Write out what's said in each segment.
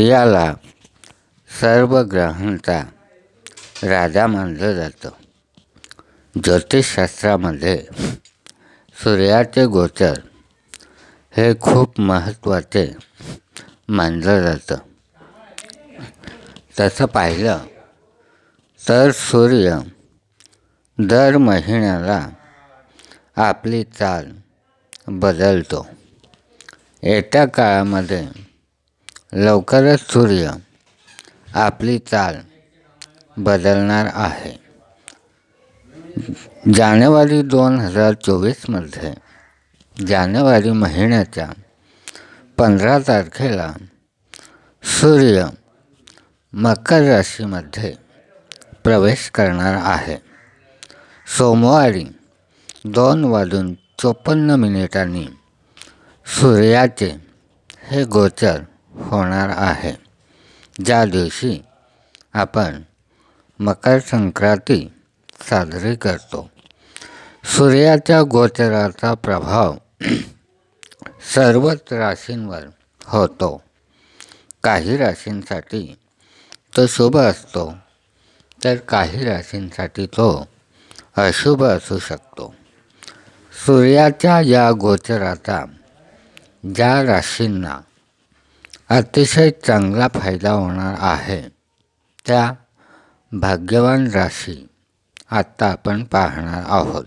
याला सर्व ग्रहांचा राजा मानलं जातं. ज्योतिषशास्त्रामध्ये सूर्याचे गोचर हे खूप महत्त्वाचे मानलं जातं. तसं पाहिलं तर सूर्य दर महिन्याला आपली चाल बदलतो. येत्या काळामध्ये लवकरच सूर्य आपली चाल बदलणार आहे. जानेवारी दोन हजार चोवीसमध्ये जानेवारी महिन्याच्या पंधरा तारखेला सूर्य मकर राशीमध्ये प्रवेश करणार आहे. सोमवारी दोन वाजून चोपन्न मिनिटांनी सूर्याचे हे गोचर होणार आहे. ज्या दिवशी आपण मकर संक्रांती साजरी करतो सूर्याच्या गोचराचा प्रभाव सर्वच राशींवर होतो. काही राशींसाठी तो शुभ असतो तर काही राशींसाठी तो अशुभ असू शकतो. सूर्याच्या या गोचराचा ज्या राशींना अतिशय चांगला फायदा होणार आहे. त्या भाग्यवान राशी आत्ता आपण पाहणार आहोत.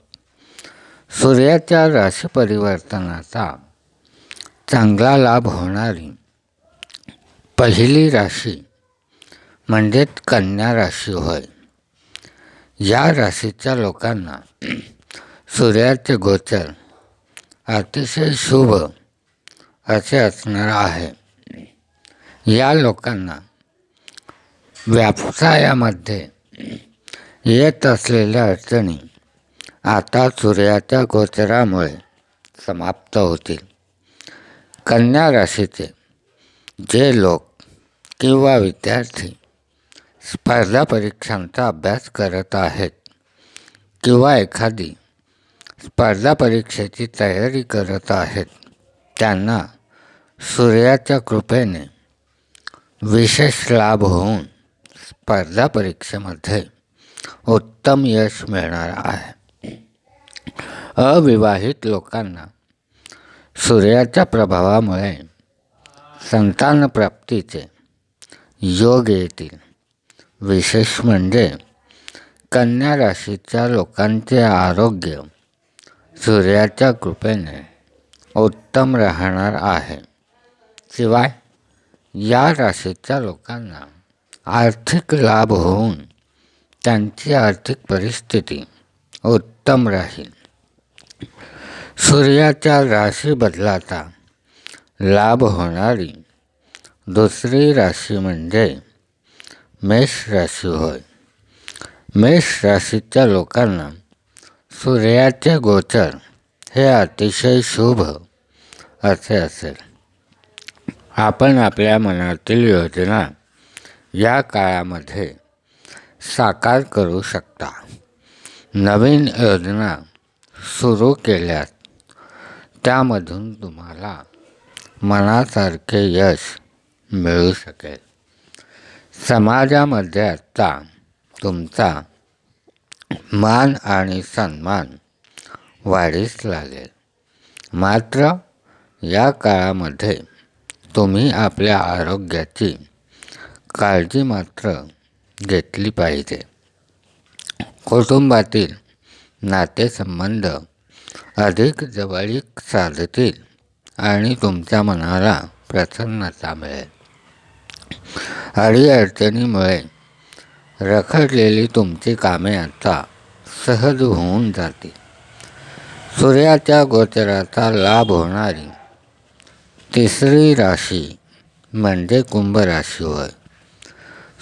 सूर्याच्या राशी परिवर्तनाचा चांगला लाभ होणारी पहिली राशी म्हणजेच कन्या राशी होय. या राशीच्या लोकांना सूर्याचे गोचर अतिशय शुभ असे असणार आहे. या लोकांना व्यवसायामध्ये येत असलेल्या अडचणी आता सूर्याच्या गोचरामुळे समाप्त होतील. कन्या राशीचे जे लोक किंवा विद्यार्थी स्पर्धा परीक्षांचा अभ्यास करत आहेत किंवा एखादी स्पर्धा परीक्षेची तयारी करत आहेत त्यांना सूर्याच्या कृपेने विशेष लाभ होऊन स्पर्धा परीक्षेमध्ये उत्तम यश मिळणार आहे. अविवाहित लोकांना सूर्याच्या प्रभावामुळे संतानप्राप्तीचे योग येतील. विशेष म्हणजे कन्या राशीच्या लोकांचे आरोग्य सूर्याच्या कृपेने उत्तम राहणार आहे. शिवाय या राशीच्या लोकांना आर्थिक लाभ होऊन त्यांची आर्थिक परिस्थिती उत्तम राहील. सूर्याच्या राशी बदलाचा लाभ होणारी दुसरी राशी म्हणजे मेष राशी होय. मेष राशीच्या लोकांना सूर्याचे गोचर हे अतिशय शुभ असे असेल. आपण आपल्या मनातील योजना या काळामध्ये साकार करू शकता. नवीन योजना सुरू केल्यात त्यामधून तुम्हाला मनासारखे यश मिळू शकेल. समाजामध्ये आत्ता तुमचा मान आणि सन्मान वाढीस लागेल. मात्र या काळामध्ये तुम्ही आपल्या आरोग्याची काळजी मात्र घेतली पाहिजे. कुटुंबातील नातेसंबंध अधिक जवळीक साधतील आणि तुमच्या मनाला प्रसन्नता मिळेल. अडीअडचणीमुळे रखडलेली तुमची कामे आता सहज होऊन जातील. सूर्याच्या गोचराचा लाभ होणारी तिसरी राशी म्हणजे कुंभ राशी होय.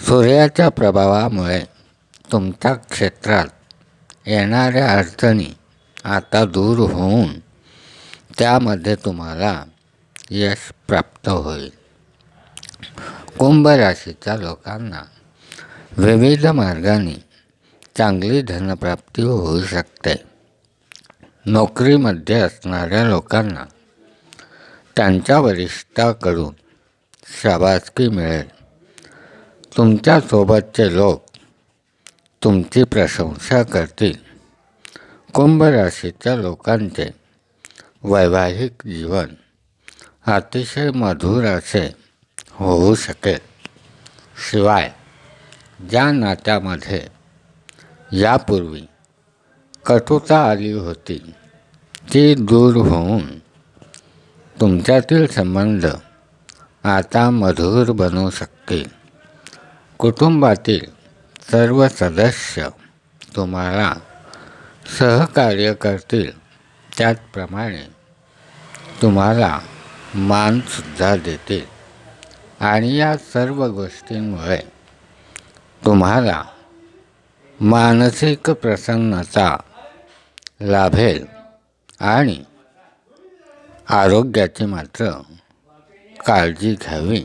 सूर्याच्या प्रभावामुळे तुमच्या क्षेत्रात येणाऱ्या अडचणी आता दूर होऊन त्यामध्ये तुम्हाला यश प्राप्त होईल. कुंभ राशीच्या लोकांना विविध मार्गाने चांगली धनप्राप्ती होऊ शकते. नोकरीमध्ये असणाऱ्या लोकांना त्यांच्या वरिष्ठाकडून शाबासकी मिळेल. तुमच्यासोबतचे लोक तुमची प्रशंसा करतील. कुंभ राशीच्या लोकांचे वैवाहिक जीवन अतिशय मधुर असे होऊ शकेल. शिवाय ज्या नात्यामध्ये यापूर्वी कटुता आली होती ती दूर होऊन तुमच्यातील संबंध आता मधुर बनू शकतील कुटुंबातील सर्व सदस्य तुम्हाला सहकार्य करतील. त्याचप्रमाणे तुम्हाला मानसुद्धा देतील. आणि या सर्व गोष्टींमुळे तुम्हाला मानसिक प्रसन्नता लाभेल आणि आरोग्याची मात्र काळजी घ्यावी.